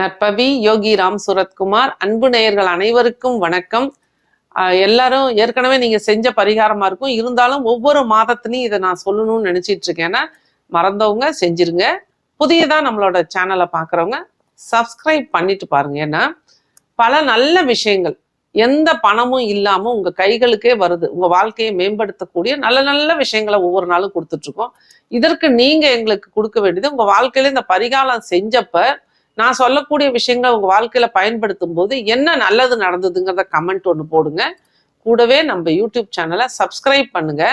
நற்பவி யோகி ராம் சுரத்குமார் அன்பு நேயர்கள் அனைவருக்கும் வணக்கம். எல்லாரும் ஏற்கனவே நீங்க செஞ்ச பரிகாரமா இருக்கும். இருந்தாலும் ஒவ்வொரு மாதத்துலையும் இதை நான் சொல்லணும்னு நினைச்சிட்டு இருக்கேன். ஏன்னா மறந்தவங்க செஞ்சிருங்க. புதியதா நம்மளோட சேனலை பாக்குறவங்க சப்ஸ்கிரைப் பண்ணிட்டு பாருங்க. ஏன்னா பல நல்ல விஷயங்கள் எந்த பணமும் இல்லாம உங்க கைகளுக்கே வருது. உங்க வாழ்க்கையை மேம்படுத்தக்கூடிய நல்ல நல்ல விஷயங்களை ஒவ்வொரு நாளும் கொடுத்துட்டு இருக்கோம். இதற்கு நீங்க எங்களுக்கு கொடுக்க வேண்டியது உங்க வாழ்க்கையில இந்த பரிகாரம் செஞ்சப்ப நான் சொல்லக்கூடிய விஷயங்களை உங்க வாழ்க்கையில பயன்படுத்தும் போது என்ன நல்லது நடந்ததுங்கிறத கமெண்ட் ஒன்று போடுங்க. கூடவே நம்ம யூடியூப் சேனலை சப்ஸ்கிரைப் பண்ணுங்க.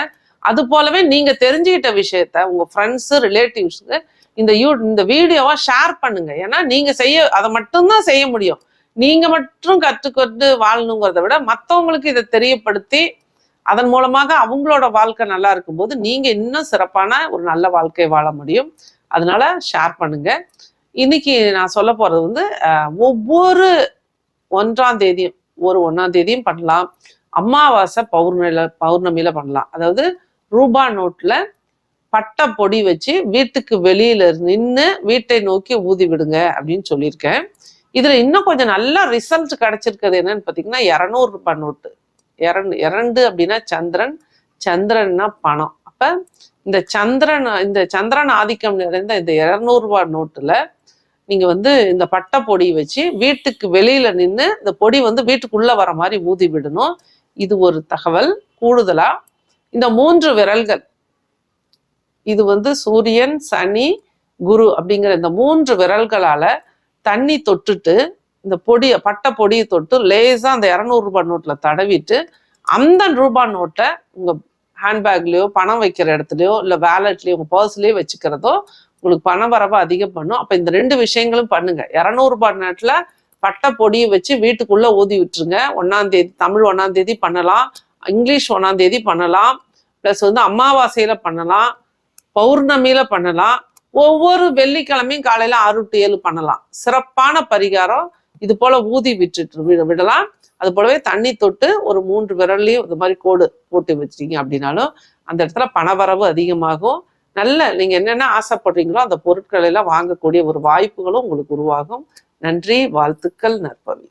அது போலவே நீங்க தெரிஞ்சுக்கிட்ட விஷயத்த உங்க ஃப்ரெண்ட்ஸு ரிலேட்டிவ்ஸுக்கு இந்த யூ இந்த வீடியோவை ஷேர் பண்ணுங்க. ஏன்னா நீங்க செய்ய அதை மட்டும்தான் செய்ய முடியும். நீங்க மட்டும் கற்றுக்கொண்டு வாழணுங்கிறத விட மற்றவங்களுக்கு இதை தெரியப்படுத்தி அதன் மூலமாக அவங்களோட வாழ்க்கை நல்லா இருக்கும்போது நீங்க இன்னும் சிறப்பான ஒரு நல்ல வாழ்க்கையை வாழ முடியும். அதனால ஷேர் பண்ணுங்க. இன்னைக்கு நான் சொல்ல போறது வந்து ஒவ்வொரு ஒன்றாம் தேதியும் ஒரு ஒன்றாம் தேதியும் பண்ணலாம். அமாவாசை பௌர்ணமில பௌர்ணமியில பண்ணலாம். அதாவது ரூபா நோட்ல பட்டை பொடி வச்சு வீட்டுக்கு வெளியில நின்று வீட்டை நோக்கி ஊதி விடுங்க அப்படின்னு சொல்லியிருக்கேன். இதுல இன்னும் கொஞ்சம் நல்ல ரிசல்ட் கிடைச்சிருக்கிறது என்னன்னு பார்த்தீங்கன்னா இரநூறு ரூபாய் நோட்டு. இரண்டு இரண்டு அப்படின்னா சந்திரன் சந்திரன்னா பணம். அப்ப இந்த சந்திரன் இந்த சந்திரன் ஆதிக்கம் நிறைந்த இந்த இரநூறுபா ரூபாய் நோட்டுல நீங்க வந்து இந்த பட்டை பொடி வச்சு வீட்டுக்கு வெளியில நின்று இந்த பொடி வந்து வீட்டுக்குள்ள வர மாதிரி ஊதி விடணும். இது ஒரு தகவல். கூடுதலா இந்த மூன்று விரல்கள். இது வந்து சூரியன் சனி குரு அப்படிங்கிற இந்த மூன்று விரல்களால தண்ணி தொட்டுட்டு இந்த பொடியை பட்டை பொடியை தொட்டு லேசா அந்த இரநூறு ரூபாய் நோட்ல தடவிட்டு அந்த ரூபாய் நோட்டை உங்க ஹேண்ட்பேக்லயோ பணம் வைக்கிற இடத்துலயோ இல்ல வேலட்லயோ உங்க பர்ஸ்லயோ வச்சுக்கிறதோ உங்களுக்கு பண வரவை அதிகம் பண்ணும். அப்போ இந்த ரெண்டு விஷயங்களும் பண்ணுங்க. இரநூறுபா நேரத்தில் பட்டை பொடியை வச்சு வீட்டுக்குள்ள ஊதி விட்டுருங்க. ஒன்னாம் தேதி தமிழ் ஒன்னாம் தேதி பண்ணலாம். இங்கிலீஷ் ஒன்னாம் தேதி பண்ணலாம். ப்ளஸ் வந்து அமாவாசையில பண்ணலாம். பௌர்ணமியில பண்ணலாம். ஒவ்வொரு வெள்ளிக்கிழமையும் காலையில ஆறு டு ஏழு பண்ணலாம். சிறப்பான பரிகாரம். இது போல ஊதி விட்டுட்டு விட- விடலாம். அது போலவே தண்ணி தொட்டு ஒரு மூன்று விரல்லையும் இது மாதிரி கோடு போட்டு வச்சிட்டீங்க அப்படின்னாலும் அந்த இடத்துல பணவரவு அதிகமாகும். நல்ல நீங்க என்னென்ன ஆசைப்படுறீங்களோ அந்த பொருட்களை எல்லாம் வாங்கக்கூடிய ஒரு வாய்ப்புகளும் உங்களுக்கு உருவாகும். நன்றி வாழ்த்துக்கள் நற்பவி.